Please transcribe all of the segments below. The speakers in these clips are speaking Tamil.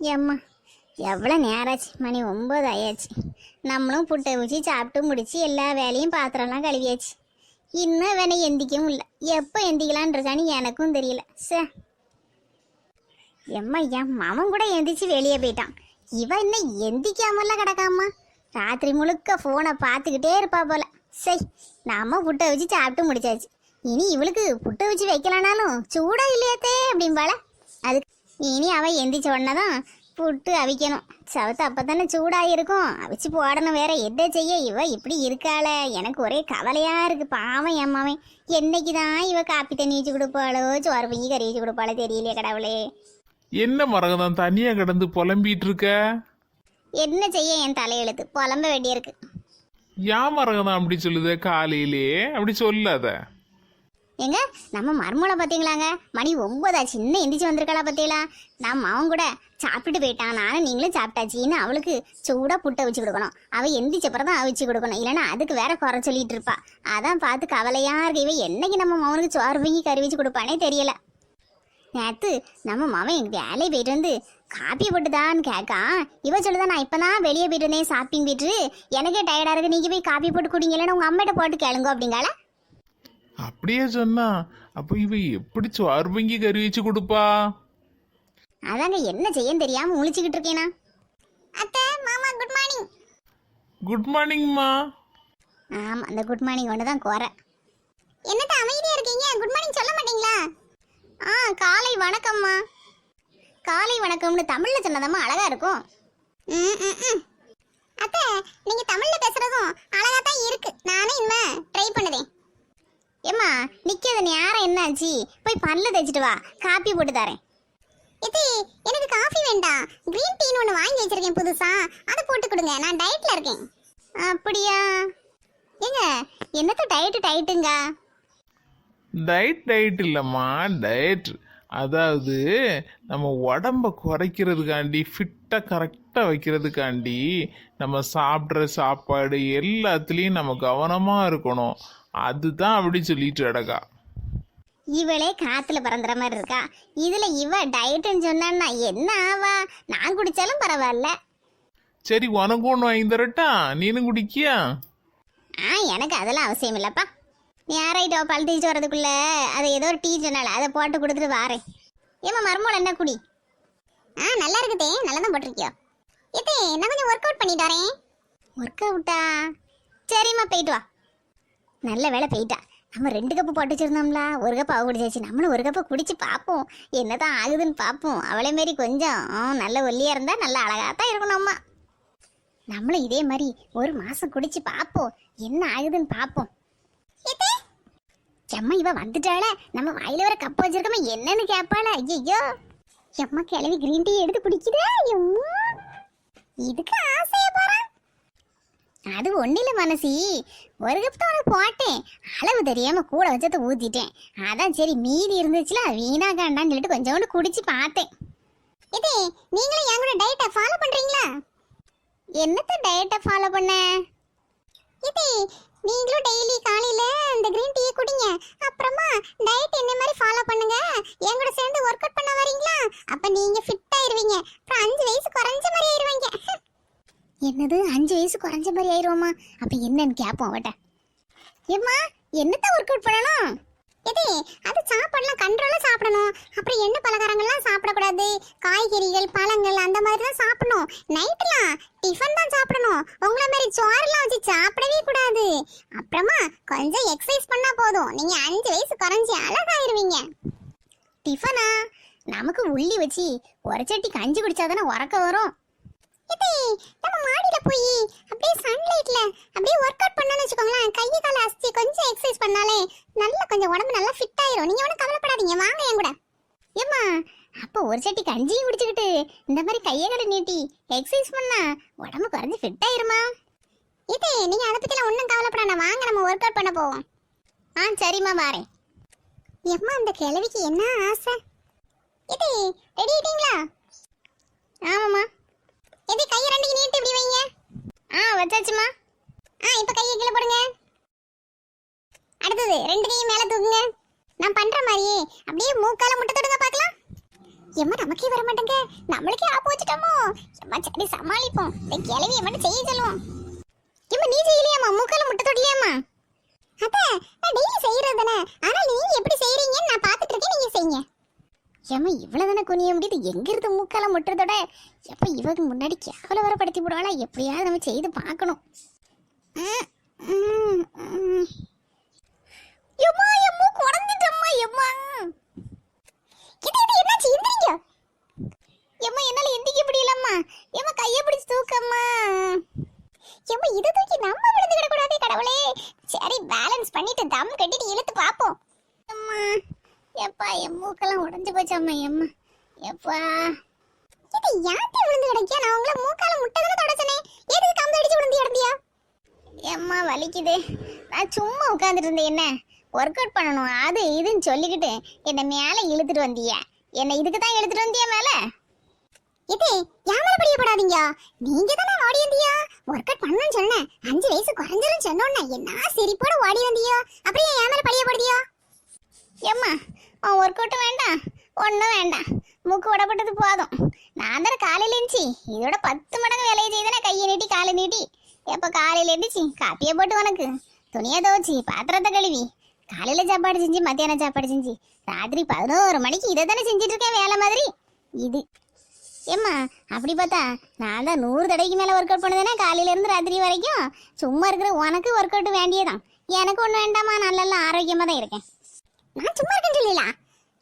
ஏம்மா எவ்வளோ நேராச்சு? மணி ஒம்பது ஆயாச்சு. நம்மளும் புட்டை ஊற்றி சாப்பிட்டு முடிச்சு எல்லா வேலையும் பாத்திரம்லாம் கழுவியாச்சு. இன்னும் வேணால் எந்திக்கவும் இல்லை. எப்போ எந்திக்கலான் இருக்கான்னு எனக்கும் தெரியல. சே. எம்மா என் மாமன் கூட எந்திரிச்சு வெளியே போயிட்டான். இவன் இன்னும் எந்திக்காமலாம் கிடக்காமா ராத்திரி முழுக்க ஃபோனை பார்த்துக்கிட்டே இருப்பா போல. சரி நாம புட்டை வச்சு சாப்பிட்டு முடிச்சாச்சு. இனி இவளுக்கு புட்டை வச்சு வைக்கலனாலும் சூடா இல்லையாத்தே அப்படிம்பால அதுக்கு இனி அவ எந்திரிச்ச உடனே தான் புட்டு அவிக்கணும். சவத்து அப்பதானே சூடா இருக்கும் அவிச்சு போடணும் வேற. எதை செய்ய இவ இப்படி இருக்காள? எனக்கு ஒரே கவலையா இருக்கு. பாவம் என் மாவன். என்னைக்கு தான் இவ காப்பி தண்ணி வச்சு கொடுப்பாளோ? சோறு பொங்கி கறி வச்சு கொடுப்பாளோ தெரியலையே கடவுளே. என்ன மரகதம்? தனியா கிடந்து புலம்பிட்டு இருக்க? என்ன செய்ய என் தலையெழுத்து? புலம்ப வேண்டியிருக்கு. ஏன் மரகதம் அப்படி சொல்லுத காலையிலே? அப்படி சொல்லாத. ஏங்க நம்ம மருமலை பார்த்தீங்களாங்க மணி ஒன்பதாச்சு இன்னும் எந்திரிச்சு வந்திருக்காளா பார்த்தீங்களா நம்ம அவன் கூட சாப்பிட்டுட்டு போயிட்டான் நானும் நீங்களும் சாப்பிட்டாச்சின்னு அவளுக்கு சூடாக புட்டை வச்சு கொடுக்கணும். அவள் எந்திரிச்சப்பறம் தான் அவிச்சு கொடுக்கணும். இல்லைன்னா அதுக்கு வேற குறை சொல்லிட்டு இருப்பா. அதான் பார்த்து கவலையாக இருக்கு. இவன் என்னைக்கு நம்ம மவனுக்கு சோறு வாங்கி கறி வச்சு கொடுப்பானே தெரியல. நேற்று நம்ம மவன் எங்கள் வேலையை போயிட்டு வந்து காப்பி போட்டுதான்னு கேட்கா இவ சொல்லுதா நான் இப்போ தான் வெளியே போயிட்டு இருந்தேன் ஷாப்பிங் போயிட்டு எனக்கே டயர்டாக இருக்குது நீங்கள் போய் காப்பி போட்டு குடிங்க. இல்லைன்னா உங்கள் அம்மிட்ட போட்டு கேளுங்க அப்படிங்கால அப்படியே சொன்னா அப்ப இவ எப்படி சோர்வங்கி கறி வச்சு கொடுப்பா? அதாங்க என்ன செய்யன்னு தெரியாம முழிச்சுக்கிட்டு இருக்கேனா? அத்தை மாமா குட் மார்னிங் குட் மார்னிங்மா ஆமா அந்த குட் மார்னிங் ஒன்று தான் குறை. என்னத்த அமைதியா இருக்கீங்க? குட் மார்னிங் சொல்ல மாட்டீங்களா? ஆ காலை வணக்கம்மா காலை வணக்கம்னு தமிழ்ல சொன்னதம்மா அழகா இருக்கும். ம், ம், ம். அத்தை நீங்க தமிழ்ல பேசுறதும் அழகா தான் இருக்கு. நானே இனிமே ட்ரை பண்ணுதேன். ஏம்மா நிக்காத நேரம் என்னாச்சு போய் பல்ல தேய்ச்சிட்டு வா. காப்பி போட்டு தரேன். இது எனக்கு காஃபி வேண்டாம். கிரீன் டீன்னு ஒன்று வாங்கி வச்சிருக்கேன் புதுசா. அதை போட்டு கொடுங்க நான் டயட்ல இருக்கேன். அப்படியா? ஏங்க என்னத்த டயட்டு டயட்டுங்க டயட் டயட் இல்லைம்மா டயட் அதாவது நம்ம உடம்ப குறைக்கிறதுக்காண்டி ஃபிட்டாக கரெக்டாக வைக்கிறதுக்காண்டி நம்ம சாப்பிட்ற சாப்பாடு எல்லாத்துலேயும் நம்ம கவனமாக இருக்கணும். அதுதான் அப்படி சொல்லிட்டு அடக்கா இவளே காத்துல பறந்துற மாதிரி இருக்கா? இதுல இவ டயட்டுன்னு சொன்னா என்ன ஆவா? நான் குடிச்சாலும் பரவாயில்ல. சரி உனக்கு ஒன்று வாங்கி தரட்டா? நீனும் குடிக்கியா? ஆ எனக்கு அதெல்லாம் அவசியம் இல்லப்பா. நீ யாராயிட்டோ பல் தேய்ச்சி வரதுக்குள்ள அதை ஏதோ ஒரு டீ சொன்னால அதை போட்டு கொடுத்துட்டு வாரேன். ஏமா மருமோள் என்ன குடி? ஆ நல்லா இருக்குதே. நல்லா தான் போட்டிருக்கியோ. இது நான் கொஞ்சம் ஒர்க் அவுட் பண்ணிட்டு வரேன். ஒர்க் அவுட்டா சரிம்மா போயிட்டு வா. நல்ல வேலை போயிட்டா. நம்ம ரெண்டு கப்பு போட்டு வச்சிருந்தோம்ல ஒரு கப்பு அவ குடிச்சாச்சு. நம்மளும் ஒரு கப்பை குடிச்சு பார்ப்போம் என்னதான் ஆகுதுன்னு பார்ப்போம் அவளே மாரி கொஞ்சம் ஆ, நல்ல ஒல்லியா இருந்தா நல்ல அழகாத்தான் தான் இருக்கணும் அம்மா. நம்மளும் இதே மாதிரி ஒரு மாசம் குடிச்சு பார்ப்போம் என்ன ஆகுதுன்னு பார்ப்போம் எம்மா இவ வந்துட்டாள. நம்ம வாயில வர கப்பு வச்சிருக்கோம் என்னன்னு கேட்பாள ஐயோ எம்மா கிளவி கிரீன் டீ எடுத்து குடிக்குதா எம்மா. இதுக்கு ஆசை அது ஒண்ணில மனசி. ஒரு கப் தான் போட்டேன். அளவு தெரியாம கூட வச்சத ஊத்திட்டேன். அதான் சரி மீதி இருந்துச்சுல வீணா காண்டான்னு சொல்லிட்டு கொஞ்சோண்டு குடிச்சு பார்த்தேன். இது நீங்களும் என் கூட டயட்டை ஃபாலோ பண்றீங்களா? என்னத்த டயட்டை ஃபாலோ பண்ண? இது நீங்களும் டெய்லி காலையில இந்த கிரீன் டீ குடிங்க. அப்புறமா டயட் என்ன மாதிரி ஃபாலோ பண்ணுங்க? என் கூட சேர்ந்து ஒர்க் அவுட் பண்ண வரீங்களா அப்ப நீங்க ஃபிட் ஆயிருவீங்க. அப்புறம் அஞ்சு வயசு குறைஞ்ச மாதிரி ஆயிருவீங்க. என்னது அஞ்சு வயசு குறைஞ்ச மாதிரி ஆயிருவோமா அப்ப என்னன்னு கேட்போம் அவட்ட. ஏம்மா என்னத்த ஒர்க் அவுட் பண்ணணும்? எது அது சாப்பாடுலாம் கண்ட்ரோலா சாப்பிடணும். அப்புறம் எண்ணெய் பலகாரங்கள்லாம் சாப்பிடக்கூடாது. காய்கறிகள் பழங்கள் அந்த மாதிரி தான் சாப்பிடணும். நைட்லாம் டிஃபன் தான் சாப்பிடணும். உங்கள மாதிரி சோறெல்லாம் வச்சு சாப்பிடவே கூடாது. அப்புறமா கொஞ்சம் எக்ஸசைஸ் பண்ணா போதும். நீங்க அஞ்சு வயசு குறைஞ்சி அழகாயிருவீங்க. டிஃபனா நமக்கு உள்ளி வச்சு ஒரு சட்டி கஞ்சி குடிச்சாதானே உறக்க வரும் இது நம்ம மாடியில போய் அப்படியே சன்லைட்ல அப்படியே ஒர்க் அவுட் பண்ணனு வச்சுக்கோங்களேன் கையை கால அசைச்சு கொஞ்சம் எக்ஸசைஸ் பண்ணாலே நல்லா கொஞ்சம் உடம்பு நல்லா ஃபிட் ஆயிரும் நீங்க ஒன்றும் கவலைப்படாதீங்க வாங்க என் கூட ஏம்மா அப்போ ஒரு சட்டி கஞ்சியும் குடிச்சுக்கிட்டு இந்த மாதிரி கையை எக்ஸசைஸ் பண்ணா உடம்பு குறைஞ்சு ஃபிட் ஆயிருமா? இது நீங்க அதை பத்திலாம் ஒன்றும் கவலைப்படாத வாங்க நம்ம ஒர்க் அவுட் பண்ண போவோம். ஆ சரிம்மா வாரேன். எம்மா அந்த கிழவிக்கு என்ன ஆசை? இது ரெடி ஆயிட்டீங்களா? ஆமாம்மா. எது கையை ரெண்டுக்கு நீட்டு இப்படி வைங்க. ஆ வச்சாச்சுமா ஆ இப்போ கையை கீழே போடுங்க. அடுத்தது ரெண்டு கையும் மேலே தூக்குங்க. நான் பண்ற மாதிரியே அப்படியே மூக்கால முட்டை தொடுங்க பார்க்கலாம். எம்மா நமக்கே வர மாட்டேங்க நம்மளுக்கே ஆப்போ சரி சமாளிப்போம். இந்த கிளவியை மட்டும் செய்ய சொல்லுவோம் எம்மா நீ செய்யலையாம்மா? மூக்கால முட்டை தொடலையாம்மா அத்தை நான் டெய்லி செய்யறது தானே. ஆனா நீங்க எப்படி செய்யறீங்கன்னு நான் பார்த்துட்டு இருக்கேன் நீங்க செய்யுங்க. ஏமா இவ்வளவு தானே குனிய முடியுது. எங்க இருந்து மூக்கால முட்டுறதோட எப்ப இவங்க முன்னாடி கேவல வர படுத்தி போடுவாளா? எப்படியாவது நம்ம செய்து பார்க்கணும். எம்மா என் எம்மா. இது இது என்னாச்சு? எம்மா என்னால எந்த முடியலம்மா எம்மா கையை பிடிச்சு தூக்கம்மா. ஏமா இதை தூக்கி நம்ம விழுந்து கிடக்கூடாதே கடவுளே. சரி பேலன்ஸ் பண்ணிட்டு தம் கட்டிட்டு இழுத்து பார்ப்போம் அம்மா எப்பா என் மூக்கெல்லாம் உடஞ்சு போச்சாம்மா எம்மா. எப்பா. இது யாத்தி விழுந்து கிடக்கியா? நான் உங்களை மூக்கால முட்டை தானே தொடச்சனே. எதுக்கு கம்பு அடிச்சு விழுந்து கிடந்தியா? எம்மா வலிக்குது. நான் சும்மா உட்காந்துட்டு இருந்தேன் என்ன? ஒர்க் அவுட் பண்ணணும் அது இதுன்னு சொல்லிக்கிட்டு என்னை மேலே இழுத்துட்டு வந்தியா. என்னை இதுக்கு தான் இழுத்துட்டு வந்தியா மேலே? இது யாமர படியப்படாதீங்க நீங்க தானே ஓடி வந்தியா? ஒர்க் அவுட் பண்ணணும்னு சொன்னேன். அஞ்சு வயசு குறைஞ்சிரும் சொன்னோன்னே என்ன சிரிப்போட ஓடி வந்தியோ? அப்புறம் ஏன் யாமர படியப்படுதியோ ஏம்மா உன் ஒர்க் அவுட்டும் வேண்டாம். ஒன்றும் வேண்டாம். மூக்கு விடப்பட்டது போதும். நான் தானே காலையில் இருந்துச்சு இதோட பத்து மடங்கு வேலையை செய்தேனே கையை நீட்டி காலை நீட்டி. எப்போ காலையில் இருந்துச்சு காப்பியை போட்டு உனக்கு. துணியை துவச்சி பாத்திரத்தை கழுவி. காலையில் சாப்பாடு செஞ்சு மத்தியானம் சாப்பாடு செஞ்சு. ராத்திரி பதினோரு மணிக்கு இதை தானே செஞ்சுட்டு இருக்கேன் வேலை மாதிரி. இது ஏம்மா அப்படி பார்த்தா நான் தான் நூறு தடவைக்கு மேலே ஒர்க் அவுட் பண்ணுதேனே காலையிலேருந்து ராத்திரி வரைக்கும். சும்மா இருக்கிற உனக்கு ஒர்க் அவுட் வேண்டியதான் எனக்கு ஒன்றும் வேண்டாமா நல்லா ஆரோக்கியமாக தான் இருக்கேன். நான் சும்மா இருக்கேன் சொல்லல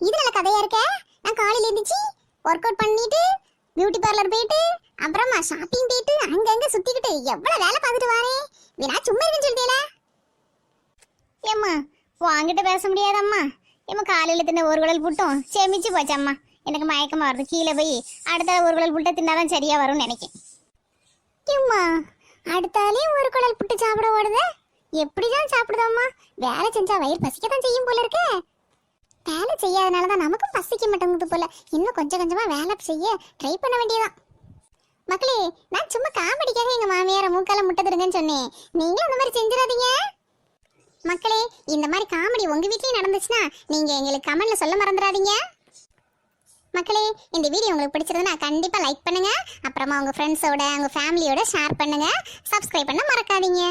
இது நல்ல கதையா இருக்க? நான் காலையில எழுந்திரிச்சு ஒர்க் அவுட் பண்ணிட்டு பியூட்டி பார்லர் போயிட்டு அப்புறமா ஷாப்பிங் போயிட்டு அங்கங்கே சுத்திக்கிட்டு எவ்வளவு வேலை பார்த்துட்டு வரேன் நான் சும்மா இருக்கேன்னு சொல்லிட்டேல. ஏம்மா வாங்கிட்டு பேச முடியாதம்மா. ஏம்மா காலையில தின்ன ஒரு குடல் புட்டும் சேமிச்சு போச்சம்மா. எனக்கு மயக்கமாக வருது. கீழே போய் அடுத்த ஒரு குழல் புட்டை தின்னாதான் சரியாக வரும்னு நினைக்கேன். ஏம்மா அடுத்தாலே ஒரு குழல் புட்டு சாப்பிட ஓடுதே. எப்படிதான் சாப்பிடுதோம்மா? வேலை செஞ்சா வயிறு பசிக்கத்தான் செய்யும் போல இருக்கே. வேலை செய்யாதனால தான் நமக்கும் பசிக்க மாட்டேங்குது போல. இன்னும் கொஞ்சம் கொஞ்சமாக வேலை செய்ய ட்ரை பண்ண வேண்டியதான். மக்களே நான் சும்மா காமெடிக்காக எங்கள் மாமியாரை மூக்கால முட்டை தருங்கன்னு சொன்னேன். நீங்களும் அந்த மாதிரி செஞ்சிடாதீங்க. மக்களே இந்த மாதிரி காமெடி உங்கள் வீட்லேயும் நடந்துச்சுன்னா நீங்கள் எங்களுக்கு கமெண்ட்ல சொல்ல மறந்துடாதீங்க. மக்களே இந்த வீடியோ உங்களுக்கு பிடிச்சிருந்தா கண்டிப்பாக லைக் பண்ணுங்கள் அப்புறமா உங்கள் ஃப்ரெண்ட்ஸோட உங்கள் ஃபேமிலியோட ஷேர் பண்ணுங்கள் சப்ஸ்கிரைப் பண்ண மறக்காதீங்க.